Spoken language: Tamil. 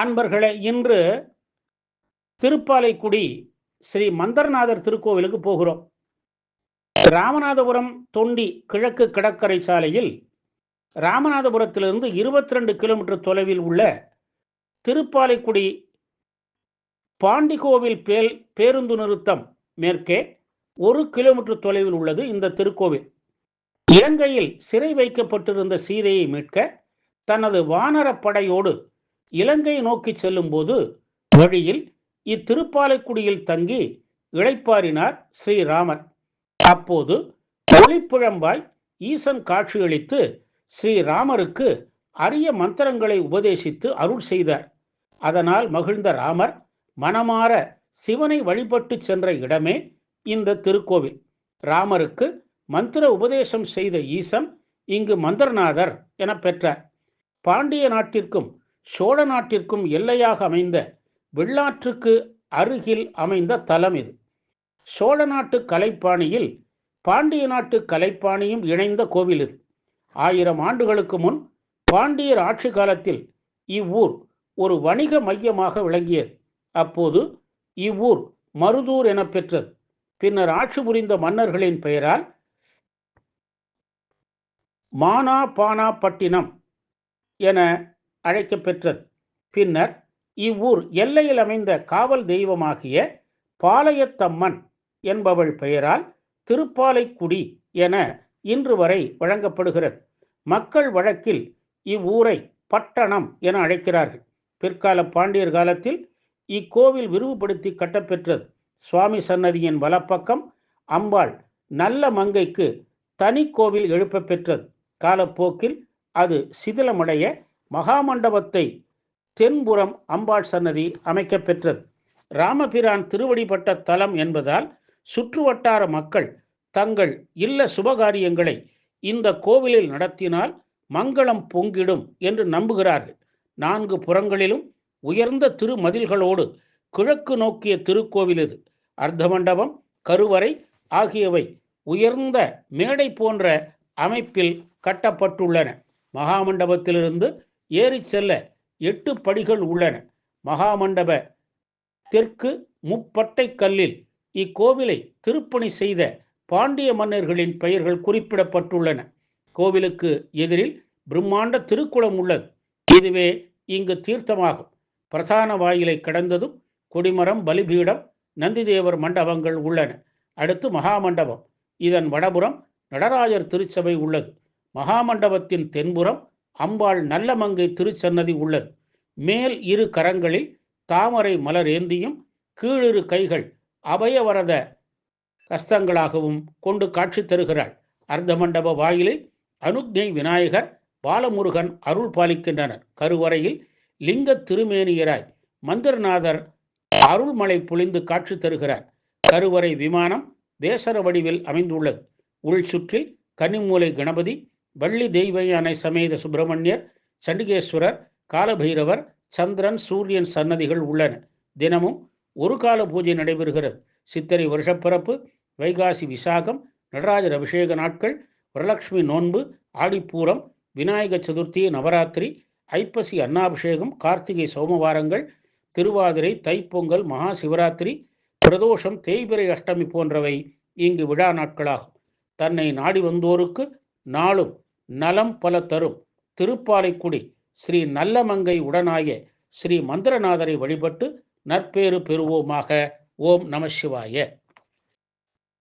அன்பர்களே இன்று திருப்பாலைக்குடி ஸ்ரீ மந்தர்நாதர் திருக்கோவிலுக்கு போகிறோம். ராமநாதபுரம் தொண்டி கிழக்கு கடற்கரை சாலையில் ராமநாதபுரத்திலிருந்து இருபத்தி ரெண்டு கிலோமீட்டர் தொலைவில் உள்ள திருப்பாலைக்குடி பாண்டிகோவில் பேல் பேருந்து நிறுத்தம் மேற்கே ஒரு கிலோமீட்டர் தொலைவில் உள்ளது இந்த திருக்கோவில். இலங்கையில் சிறை வைக்கப்பட்டிருந்த சீதையை மீட்க தனது வானரப்படையோடு இலங்கை நோக்கி செல்லும்போது வழியில் இத்திருப்பாலைக்குடியில் தங்கி இளைப்பாறினார் ஸ்ரீராமர். அப்போது ஒளிப்புழம்பாய் ஈசன் காட்சியளித்து ஸ்ரீராமருக்கு அரிய மந்திரங்களை உபதேசித்து அருள் செய்தார். அதனால் மகிழ்ந்த ராமர் மனமாற சிவனை வழிபட்டு சென்ற இடமே இந்த திருக்கோவில். ராமருக்கு மந்திர உபதேசம் செய்த ஈசன் இங்கு மந்திரநாதர் என பெற்றார். பாண்டிய நாட்டிற்கும் சோழ நாட்டிற்கும் எல்லையாக அமைந்த வெள்ளாற்றுக்கு அருகில் அமைந்த தலம் இது. சோழ நாட்டு கலைப்பாணியில் பாண்டிய நாட்டு கலைப்பாணியும் இணைந்த கோவில் இது. ஆயிரம் ஆண்டுகளுக்கு முன் பாண்டியர் ஆட்சி காலத்தில் இவ்வூர் ஒரு வணிக மையமாக விளங்கியது. அப்போது இவ்வூர் மருதூர் என பெற்றது. பின்னர் ஆட்சி புரிந்த மன்னர்களின் பெயரால் மானா பானா பட்டினம் என அழைக்கப்பெற்றது பின்னர் இவ்வூர் எல்லையில் அமைந்த காவல் தெய்வமாகிய பாளையத்தம்மன் என்பவள் பெயரால் திருப்பாலைக்குடி என இன்று வரை வழங்கப்படுகிறது. மக்கள் வழக்கில் இவ்வூரை பட்டணம் என அழைக்கிறார்கள். பிற்கால பாண்டியர் காலத்தில் இக்கோவில் விரிவுபடுத்தி கட்டப்பெற்றது. சுவாமி சன்னதியின் வலப்பக்கம் அம்பாள் நல்ல மங்கைக்கு தனி கோவில் எழுப்ப பெற்றது. காலப்போக்கில் அது சிதிலமடைய மகாமண்டபத்தை தென்புறம் அம்பாள் சன்னதி அமைக்கப்பெற்றது ராமபிரான் திருவடிப்பட்ட தலம் என்பதால் சுற்றுவட்டார மக்கள் தங்கள் இல்ல சுபகாரியங்களை இந்த கோவிலில் நடத்தினால் மங்களம் பொங்கிடும் என்று நம்புகிறார்கள். நான்கு புறங்களிலும் உயர்ந்த திருமதில்களோடு கிழக்கு நோக்கிய திருக்கோவில் இது. அர்த்தமண்டபம் கருவறை ஆகியவை உயர்ந்த மேடை போன்ற அமைப்பில் கட்டப்பட்டுள்ளன. மகாமண்டபத்திலிருந்து ஏறி செல்ல எட்டு படிகள் உள்ளன. மகாமண்டப தெற்கு முப்பட்டை கல்லில் இக்கோவிலை திருப்பணி செய்த பாண்டிய மன்னர்களின் பெயர்கள் குறிப்பிடப்பட்டுள்ளன. கோவிலுக்கு எதிரில் பிரம்மாண்ட திருக்குளம் உள்ளது. இதுவே இங்கு தீர்த்தமாகும். பிரதான வாயிலை கடந்ததும் கொடிமரம் பலிபீடம் நந்திதேவர் மண்டபங்கள் உள்ளன. அடுத்து மகாமண்டபம். இதன் வடபுறம் நடராஜர் திருச்சபை உள்ளது. மகாமண்டபத்தின் தென்புறம் அம்பாள் நல்லமங்கை திருச்சன்னதி உள்ளது. மேல் இரு கரங்களில் தாமரை மலர் ஏந்தியும் கீழிரு கைகள் அபயவரத கஸ்தங்களாகவும் கொண்டு காட்சி தருகிறாள். அர்த்த மண்டப வாயிலில் அனுக்ஞை விநாயகர் பாலமுருகன் அருள் பாலிக்கின்றனர். கருவறையில் லிங்க திருமேனியராய் மந்திரநாதர் அருள்மலை பொழிந்து காட்சி தருகிறார். கருவறை விமானம் தேசர வடிவில் அமைந்துள்ளது. உள் சுற்றில் கன்னிமூலை கணபதி வள்ளி தெய்வ யானை சமேத சுப்பிரமணியர் சண்டிகேஸ்வரர் காலபைரவர் சந்திரன் சூரியன் சன்னதிகள் உள்ளன. தினமும் ஒரு கால பூஜை நடைபெறுகிறது. சித்திரை வருஷப்பிறப்பு வைகாசி விசாகம் நடராஜர் அபிஷேக நாட்கள் வரலட்சுமி நோன்பு ஆடிப்பூரம் விநாயக சதுர்த்தி நவராத்திரி ஐப்பசி அன்னாபிஷேகம் கார்த்திகை சோமவாரங்கள் திருவாதிரை தைப்பொங்கல் மகா சிவராத்திரி பிரதோஷம் தேய்பிரை அஷ்டமி போன்றவை இங்கு விழா நாட்களாகும். தன்னை நாடி வந்தோருக்கு நாளும் நலம் பல தரும். திருப்பாலைக்குடி ஸ்ரீ நல்லமங்கை உடனாய ஸ்ரீ மந்திரநாதரை வழிபட்டு நற்பேறு பெறுவோமாக. ஓம் நம சிவாய.